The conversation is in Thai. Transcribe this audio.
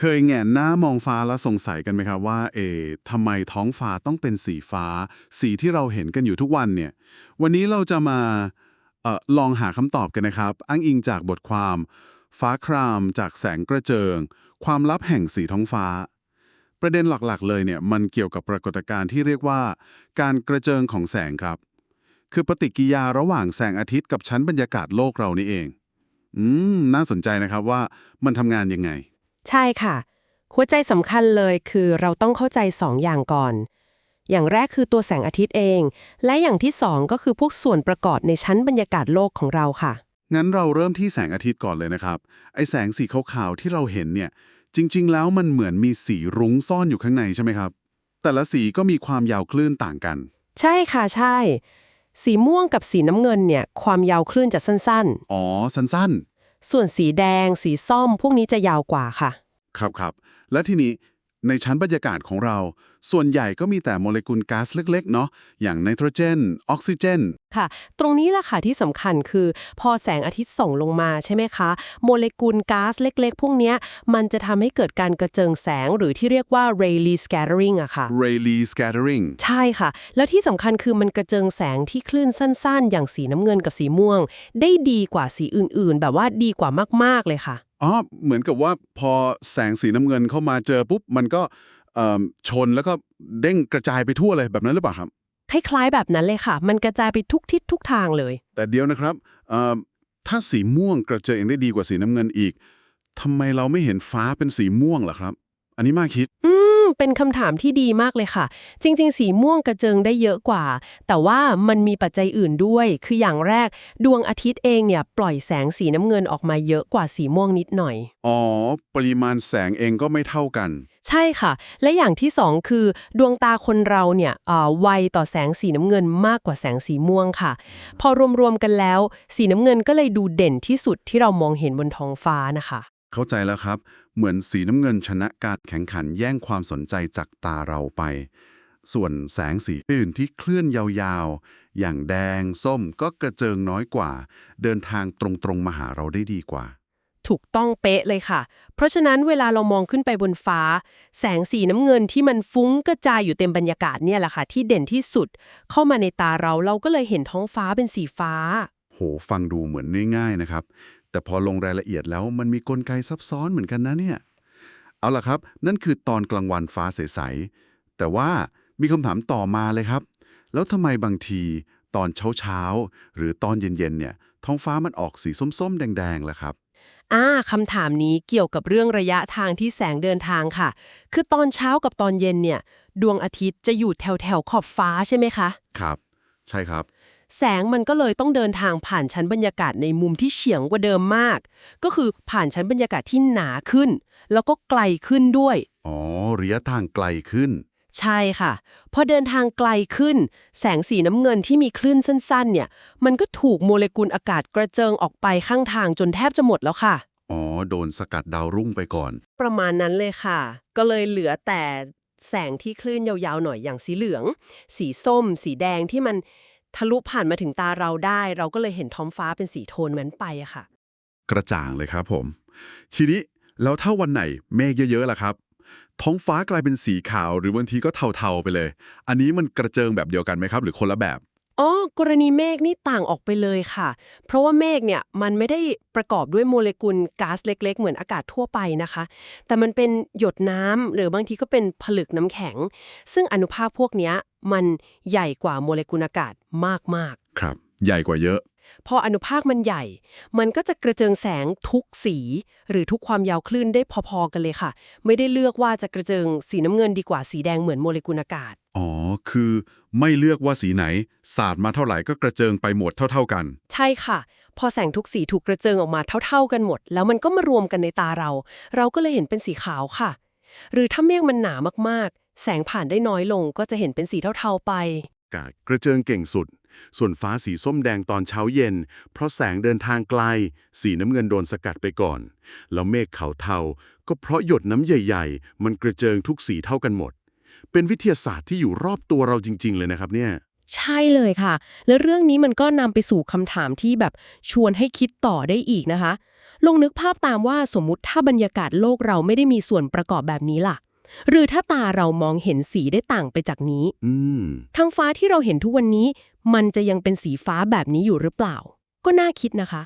เคยแงนหน้ามองฟ้าแล้วสงสัยกันไหมครับว่า เอทำไมท้องฟ้าต้องเป็นสีฟ้า สีที่เราเห็นกันอยู่ทุกวันเนี่ย วันนี้เราจะมาเออลองหาคำตอบกันนะครับ อ้างอิงจากบทความ ฟ้าครามจากแสงกระเจิง ความลับแห่งสีท้องฟ้า ประเด็นหลักๆ เลยเนี่ยมันเกี่ยวกับปรากฏการณ์ที่เรียกว่า การกระเจิงของแสงครับ คือปฏิกิริยาระหว่างแสงอาทิตย์กับชั้นบรรยากาศโลกเรานี่เอง อืมน่าสนใจนะครับว่ามันทำงานยังไง ใช่ค่ะ หัวใจสำคัญเลยคือเราต้องเข้าใจสองอย่างก่อน อย่างแรกคือตัวแสงอาทิตย์เอง และอย่างที่สองก็คือพวกส่วนประกอบในชั้นบรรยากาศโลกของเราค่ะ งั้นเราเริ่มที่แสงอาทิตย์ก่อนเลยนะครับ ไอแสงสีขาวๆที่เราเห็นเนี่ย จริง ๆ แล้วมันเหมือนมีสีรุ้งซ่อนอยู่ข้างในใช่ไหมครับ แต่ละสีก็มีความยาวคลื่นต่างกัน ใช่ค่ะใช่ สีม่วงกับสีน้ำเงินเนี่ยความยาวคลื่นจะสั้นอ๋อ สั้นๆ ส่วนสีแดง สีส้มพวกนี้จะยาวกว่าค่ะ ครับครับ และทีนี้ ในชั้นบรรยากาศของเรา ส่วนใหญ่ก็มีแต่โมเลกุลก๊าซเล็ก ๆ เนาะอย่างไนโตรเจน ออกซิเจน ค่ะ ตรงนี้แหละค่ะที่สำคัญคือ พอแสงอาทิตย์ส่องลงมาใช่ไหมคะ โมเลกุลก๊าซเล็ก ๆ พวกเนี้ย มันจะทำให้เกิดการกระเจิงแสงหรือที่เรียกว่า Rayleigh scattering อะค่ะ Rayleigh scattering ใช่ค่ะ แล้วที่สำคัญคือมันกระเจิงแสงที่คลื่นสั้น ๆ อย่างสีน้ำเงินกับสีม่วง ได้ดีกว่าสีอื่นๆ แบบว่าดีกว่ามากๆเลยค่ะ อ๋อเหมือนกับว่าพอแสงสีน้ำเงินเข้ามาเจอปุ๊บ มันก็เอิ่มชนแล้วก็เด้งกระจายไปทั่วเลยแบบนั้นหรือเปล่าครับ คล้ายๆแบบนั้นเลยค่ะ มันกระจายไปทุกทิศทุกทางเลย แต่เดียวนะครับเอ่อถ้าสีม่วงกระเจิงได้ดีกว่าสีน้ำเงินอีกทำไมเราไม่เห็นฟ้าเป็นสีม่วงล่ะครับ อันนี้มาคิด อื มเป็นคำถามที่ดีมากเลยค่ะ จริง ๆ สีม่วงกระเจิงได้เยอะกว่า แต่ว่ามันมีปัจจัยอื่นด้วย คืออย่างแรกดวงอาทิตย์เองเนี่ยปล่อยแสงสีน้ำเงินออกมาเยอะกว่าสีม่วงนิดหน่อย อ๋อ ปริมาณแสงเองก็ไม่เท่ากัน ใช่ค่ะ และอย่างที่สองคือดวงตาคนเราเนี่ยอ่าไวต่อแสงสีน้ำเงินมากกว่าแสงสีม่วงค่ะ พอรวมๆกันแล้ว สีน้ำเงินก็เลยดูเด่นที่สุดที่เรามองเห็นบนท้องฟ้านะคะ เข้าใจแล้วครับ เหมือนสีน้ำเงินชนะการแข่งขันแย่งความสนใจจากตาเราไป ส่วนแสงสีอื่นที่เคลื่อนยาวๆ อย่างแดงส้มก็กระเจิงน้อยกว่า เดินทางตรงๆมาหาเราได้ดีกว่า ถูกต้องเป๊ะเลยค่ะ เพราะฉะนั้นเวลาเรามองขึ้นไปบนฟ้า แสงสีน้ำเงินที่มันฟุ้งกระจายอยู่เต็มบรรยากาศเนี่ยแหละค่ะ ที่เด่นที่สุด เข้ามาในตาเราเราก็เลยเห็นท้องฟ้าเป็นสีฟ้า โหฟังดูเหมือนง่ายๆนะครับ แต่พอลงรายละเอียดแล้วมันมีกลไกซับซ้อนเหมือนกันนะเนี่ย เอาล่ะครับ นั่นคือตอนกลางวันฟ้าใสๆแต่ว่ามีคำถามต่อมาเลยครับ แล้วทำไมบางทีตอนเช้าๆหรือตอนเย็นๆเนี่ย ท้องฟ้ามันออกสีส้มๆ แดงๆล่ะครับอ่าคำถามนี้เกี่ยวกับเรื่องระยะทางที่แสงเดินทางค่ะ คือตอนเช้ากับตอนเย็นเนี่ย ดวงอาทิตย์จะอยู่แถวแถวๆขอบฟ้าใช่ไหมคะ ครับ ใช่ครับ แสงมันก็เลยต้องเดินทางผ่านชั้นบรรยากาศในมุมที่เฉียงกว่าเดิมมาก ก็คือผ่านชั้นบรรยากาศที่หนาขึ้น แล้วก็ไกลขึ้นด้วย อ๋อระยะทางไกลขึ้น ใช่ค่ะ พอเดินทางไกลขึ้น แสงสีน้ำเงินที่มีคลื่นสั้น ๆ เนี่ย มันก็ถูกโมเลกุลอากาศกระเจิงออกไปข้างทางจนแทบจะหมดแล้วค่ะ อ๋อ โดนสกัดดาวรุ่งไปก่อน ประมาณนั้นเลยค่ะ ก็เลยเหลือแต่แสงที่คลื่นยาวๆหน่อยอย่างสีเหลือง สีส้ม สีแดงที่มัน ทะลุผ่านมาถึงตาเราได้ เราก็เลยเห็นท้องฟ้าเป็นสีโทนนั้นไปอะค่ะ กระจ่างเลยครับผม ทีนี้แล้วถ้าวันไหนเมฆเยอะๆล่ะครับ ท้องฟ้ากลายเป็นสีขาวหรือบางทีก็เทาๆไปเลย อันนี้มันกระเจิงแบบเดียวกันไหมครับ หรือคนละแบบอ๋อกรณีเมฆนี่ต่างออกไปเลยค่ะ เพราะว่าเมฆเนี่ยมันไม่ได้ประกอบด้วยโมเลกุลก๊าซเล็ก ๆ เหมือนอากาศทั่วไปนะคะ แต่มันเป็นหยดน้ำหรือบางทีก็เป็นผลึกน้ำแข็ง ซึ่งอนุภาคพวกเนี้ย มันใหญ่กว่าโมเลกุลอากาศมากครับ ใหญ่กว่าเยอะๆพออนุภาคมันใหญ่ มันก็จะกระเจิงแสงทุกสี หรือทุกความยาวคลื่นได้พอๆกันเลยค่ะ ไม่ได้เลือกว่าจะกระเจิงสีน้ำเงินดีกว่าสีแดงเหมือนโมเลกุลอากาศ อ๋อ คือไม่เลือกว่าสีไหน สาดมาเท่าไหร่ก็กระเจิงไปหมดเท่า ๆกัน ใช่ค่ะ พอแสงทุกสีถูกกระเจิงออกมาเท่า ๆกันหมด แล้วมันก็มารวมกันในตาเรา เราก็เลยเห็นเป็นสีขาวค่ะ หรือถ้าเมฆมันหนามากๆ แสงผ่านได้น้อยลงก็จะเห็นเป็นสีเทาๆไป กาดกระเจิงเก่งสุด ส่วนฟ้าสีส้มแดงตอนเช้าเย็น เพราะแสงเดินทางไกล สีน้ำเงินโดนสกัดไปก่อน แล้วเมฆขาวเทา ก็เพราะหยดน้ำใหญ่ ๆ มันกระเจิงทุกสีเท่ากันหมด เป็นวิทยาศาสตร์ที่อยู่รอบตัวเราจริง ๆ เลยนะครับเนี่ย ใช่เลยค่ะ แล้วเรื่องนี้มันก็นำไปสู่คำถามที่แบบชวนให้คิดต่อได้อีกนะคะ ลองนึกภาพตามว่าสมมุติถ้าบรรยากาศโลกเราไม่ได้มีส่วนประกอบแบบนี้ล่ะ หรือถ้าตาเรามองเห็นสีได้ต่างไปจากนี้ อืม ท้องฟ้าที่เราเห็นทุกวันนี้ มันจะยังเป็นสีฟ้าแบบนี้อยู่หรือเปล่า ก็น่าคิดนะคะ